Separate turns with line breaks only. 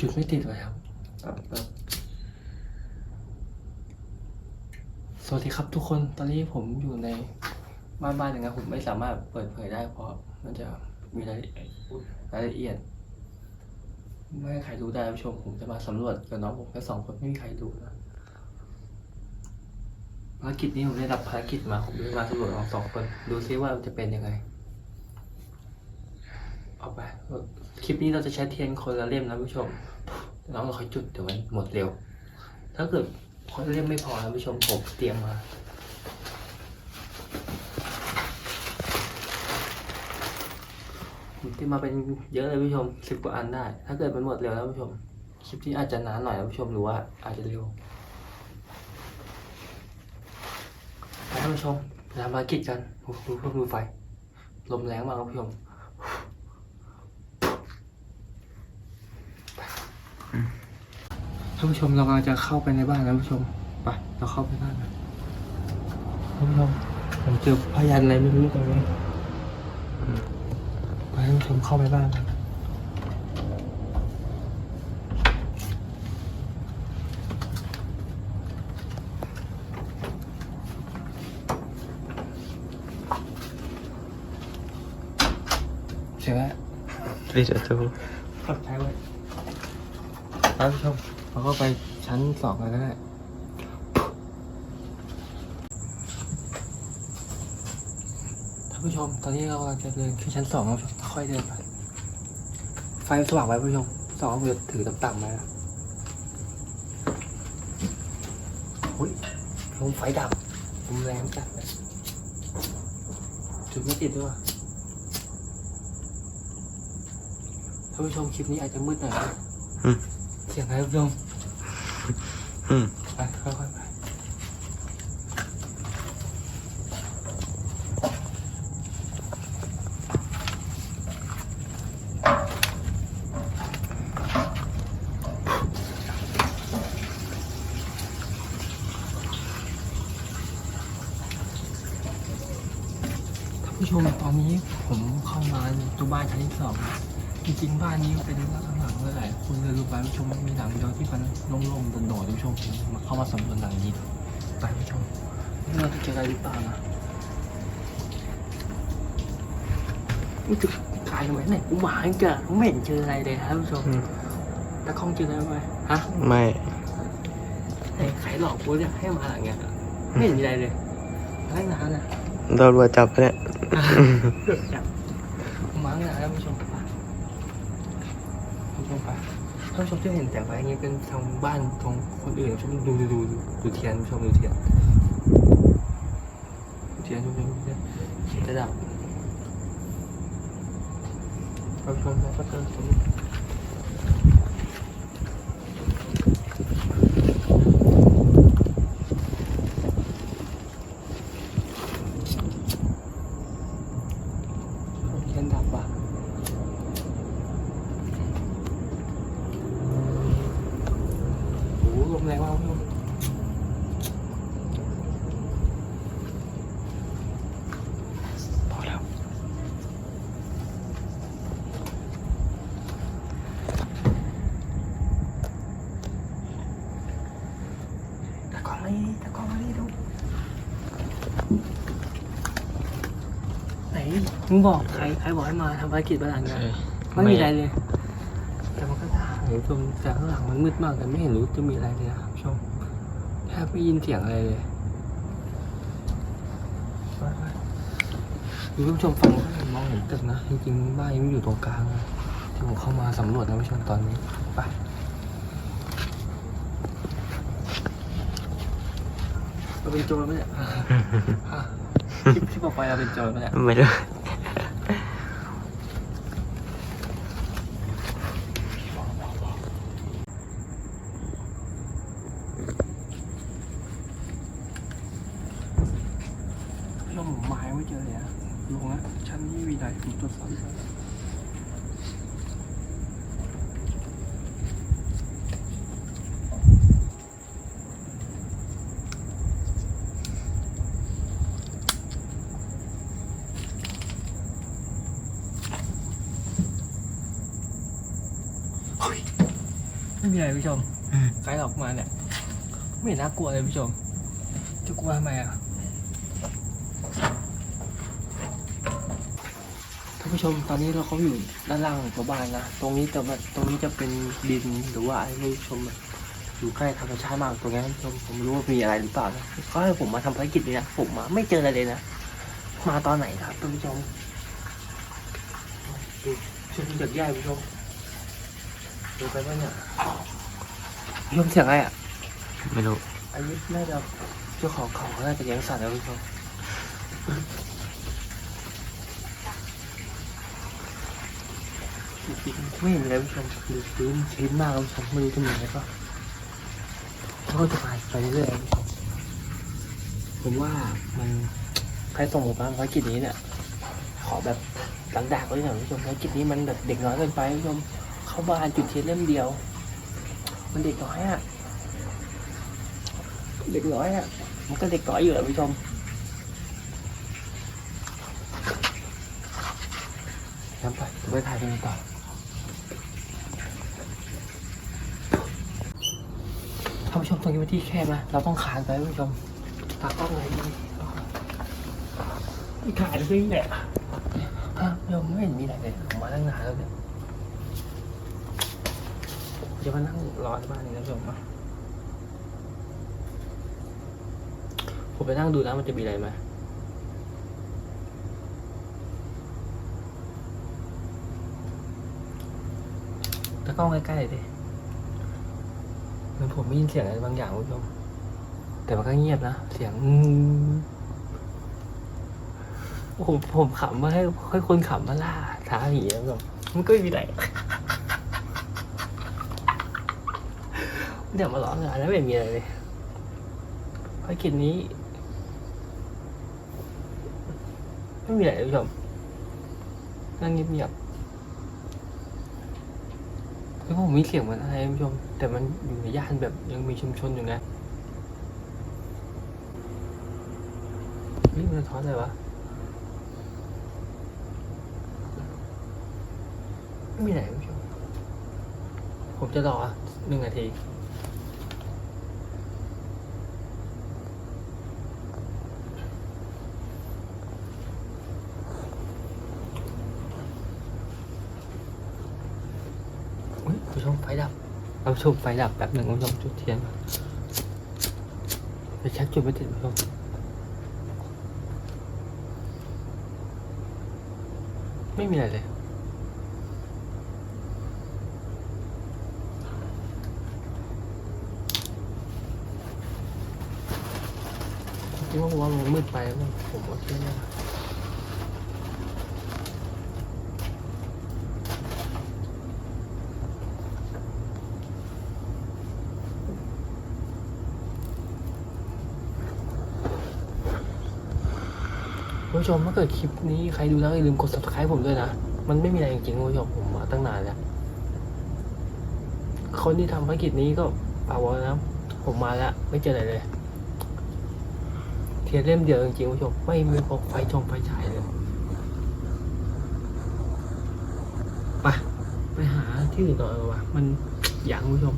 จุดไม่ติดเลยครับครับครับ สวัสดีครับทุกคน ตอนนี้ผมอยู่ในบ้านบ้านหนึ่งนะผมไม่สามารถเปิดเผยได้เพราะมันจะมีรายละเอียดรายละเอียด ไม่ให้ใครรู้ได้ผู้ชมผมจะมาสำรวจกับน้องผมแค่สองคนไม่มีใครรู้นะภารกิจนี้ผมได้รับภารกิจมาผมจะมาสำรวจของสองคน ดูซิว่ามันจะเป็นยังไง เอาไปค ลิปนี้เราจะใช้เทียนคนละเล่มนะผู้ชมน้องเราค่อยจุดเดี๋ยวมันหมดเร็ว ถ้าเกิดคนเล่มไม่พอนะผู้ชมผมเตรียมมาผมเตรียมมาเป็นเยอะเลยผู้ชมสิบกว่าอันได้ ถ้าเกิดมันหมดเร็วนะผู้ชมคลิปนี้อาจจะนานหน่อยนะผู้ชมหรือว่าอาจจะเร็วท่านผู้ชมทำภารกิจกันดูดูดูไฟ ลมแรงมากครับผู้ชม ท่านผู้ชมเรากำลังจะเข้าไปในบ้านแล้วท่านผู้ชมไปเราเข้าไปบ้านกันท่านผู้ชมผมเจอพยานอะไรไม่รู้ตรงนี้ไปท่านผู้ชมเข้าไปบ้านกันเสียแล้ว
ปิดประตู
กดใช้ไว้ท่านผู้ชม เราก็ไปชั้นสองกันก็ได้ท่านผู้ชม ตอนนี้เรากำลังจะเดินขึ้นชั้นสองแล้วค่อยเดินไป ไฟสว่างไว้ผู้ชมสองเอามือถือต่ำๆมานะอุ้ยลมไฟดับลมแรงจัดเลยจุดไม่ติดด้วยว่ะท่านผู้ชมคลิปนี้อาจจะมืดหน่อยนะ
อืม
เสียงอะไรท่านผู้ชม
อืม
ไปค่อยๆไปท่านผู้ชมตอนนี้ผมเข้ามาตัวบ้านชั้นที่สอง จริงๆบ้านนี้เป็นหลังๆหลายๆคนเลยรู้ไหมผู้ชมมันมีหลังเดียวที่มันโล่งๆโดดๆผู้ชมผมมาเข้ามาสำรวจหลังนี้ไปผู้ชมนี่เราจะเจออะไรหรือเปล่านะมันจะกลายไปไหนกูหมาให้เกิดไม่เห็นเจออะไรเลยครับผู้ชม
อืม
ตะคองเจออะไรไหมฮะ
ไม่
ไหนใครหลอกกูเนี่ยให้มาหลังเนี้ยไม่เห็นมีอะไรเลยตั้งนานนะ
โดนวัวจับไปเนี่ย
จับมั้งนะท่านผู้ชมไปท่านผู้ ชมไปท่านผู้ชมที่เห็นแต่ไว้อย่างนี้เป็นทางบ้านของคนอื่นชมดูดูดูดูเทียนชมดูเทียนเทียนชมดูเทียนเทียนจะดับท่านผู้ชมเราก็เจอตรงนี้เทียนดับว่ะโอ้โหลมแรงมากผู้ชม
พอแล้ว
ตะกล้องมานี่ตะกล้องมานี่ดูไห นมึงบอกใครใครบอกให้มาทำภารกิจบ้านหลังเนี่ยไม่มีอะไรเลย แต่มันก็ถ่ายชมจากข้างหลังมันมืดมากแต่ไม่เห็นรู้จะมีอะไรเลยนะครับชมแทบไม่ยินเสียงอะไรเลยไปๆดูผู้ชมฟังก็มองเห็นตึกนะจริงๆบ้านยังไม่อยู่ตรงกลางนะที่ผมเข้ามาสำรวจนะผู้ชมตอนนี้ไปเราเป็นโจรไหมเนี่ย ฮะคลิปที่บอกไปเราเป็นโจรไหมเนี่ย
ไม่ได้
เราหมุนไม้ไม่เจอเลยอะลงนะชั้นนี้มีอะไรผมตรวจสอบก่อนเฮ้ย ไม่มีอะไรผู้ชม
อืม
ไกด์ออกมาเนี่ย ไม่เห็นน่ากลัวเลยผู้ชม จะกลัวทำไมอะท่านผู้ชมตอนนี้เราเขาอยู่ด้านล่างของตัวบ้านนะ ตรงนี้แต่ว่าตรงนี้จะเป็นดินหรือว่าอะไรไม่รู้ผู้ชมอยู่ใกล้ธรรมชาติมากตรงนี้ท่านผู้ชมผมไม่รู้ว่ามีอะไรหรือเปล่านะก็ให้ผมมาทำภารกิจนี้นะผมมาไม่เจออะไรเลยนะ มาตอนไหนครับท่านผู้ชมดูชมจากแย่ผู้ชมดูไปว่าเนี่ย ผู้ชมเสียงอะไรอะ
ไม่รู้
อันนี้น่าจะเจ้าของเขาเขาน่าจะเลี้ยงสัตว์แล้วคุณผู้ชมจริงๆไม่เห็นเลยคุณผู้ชมดูพื้นชื้นมากคุณผู้ชมไม่รู้จะมีอะไรก็เขาก็จะไปไปเรื่อยๆคุณผู้ชมผมว่ามันใครส่งผมมาภารกิจนี้เนี่ย ขอแบบหลังดากไว้หน่อยคุณผู้ชมภารกิจนี้มันแบบเด็กน้อยเกินไปคุณผู้ชมเข้าบ้านจุดเทียนเล่มเดียว มันเด็กน้อยอะเด็กน้อยอะ มันก็เด็กน้อยอยู่แหละผู้ชม น้ำไปไปถ่ายกันต่อท่านผู้ชมตรงนี้เป็นที่แคบนะ เราต้องขานไปผู้ชมตากล้องเลยดีขายเลยเนี่ยฮะยังไม่เห็นมีอะไรเลยผมมาตั้งนานแล้วเนี่ย จะมานั่งรอที่บ้านนี่นะผู้ชมผมไปนั่งดูนะมันจะมีอะไรไหมตะกล้องใกล้ๆดิเหมันผมได้ยินเสียงอะไรบางอย่างคุณผู้ชมแต่มันก็เงียบนะ เสียงอืมผมผมขำมาให้ให้คนขำมาล่าท้าผีนะคุณผู้ชมมันก็ไม่มีอะไร เดี๋ยวมาล้องกันแล้วไม่มีอะไรเลยภารกิจนี้ ไม่มีอะไรเลยผู้ชมนั่งเงียบๆแล้วผมมีเสียงเหมือนอะไรคุณผู้ชม แต่มันอยู่ในย่านแบบยังมีชุมชนอยู่ไงนี่มันท้อนอะไรวะไม่มีอะไรคุณผู้ชม ผมจะรอหนึ่งนาที อุ๊ยผู้ช มไฟดับเราชมไฟดับแป๊บหนึ่งผู้ชมจุดเทียนก่อนไปเช็คจุดไม่ติดผู้ชมไม่มีอะไรเลยคิดว่าผมว่ามันมืดไปแล้วผมว่าเที่ยงแล้วคุณ ผู้ชมถ้าเกิดคลิปนี้ใครดูแล้วอย่าลืมกด subscribe ผมด้วยนะ มันไม่มีอะไรจริงๆคุณผู้ชมผมมาตั้งนานแล้วคนที่ทำภารกิจนี้ก็เปล่าวนะ ผมมาแล้ว ไม่เจออะไรเลย เทียนเล่มเดียวจริงๆคุณผู้ชมไม่มีพกไฟชงไฟฉายเลยไปไปหาที่อื่นต่อดีกว่ามันอย่างคุณผู้ชม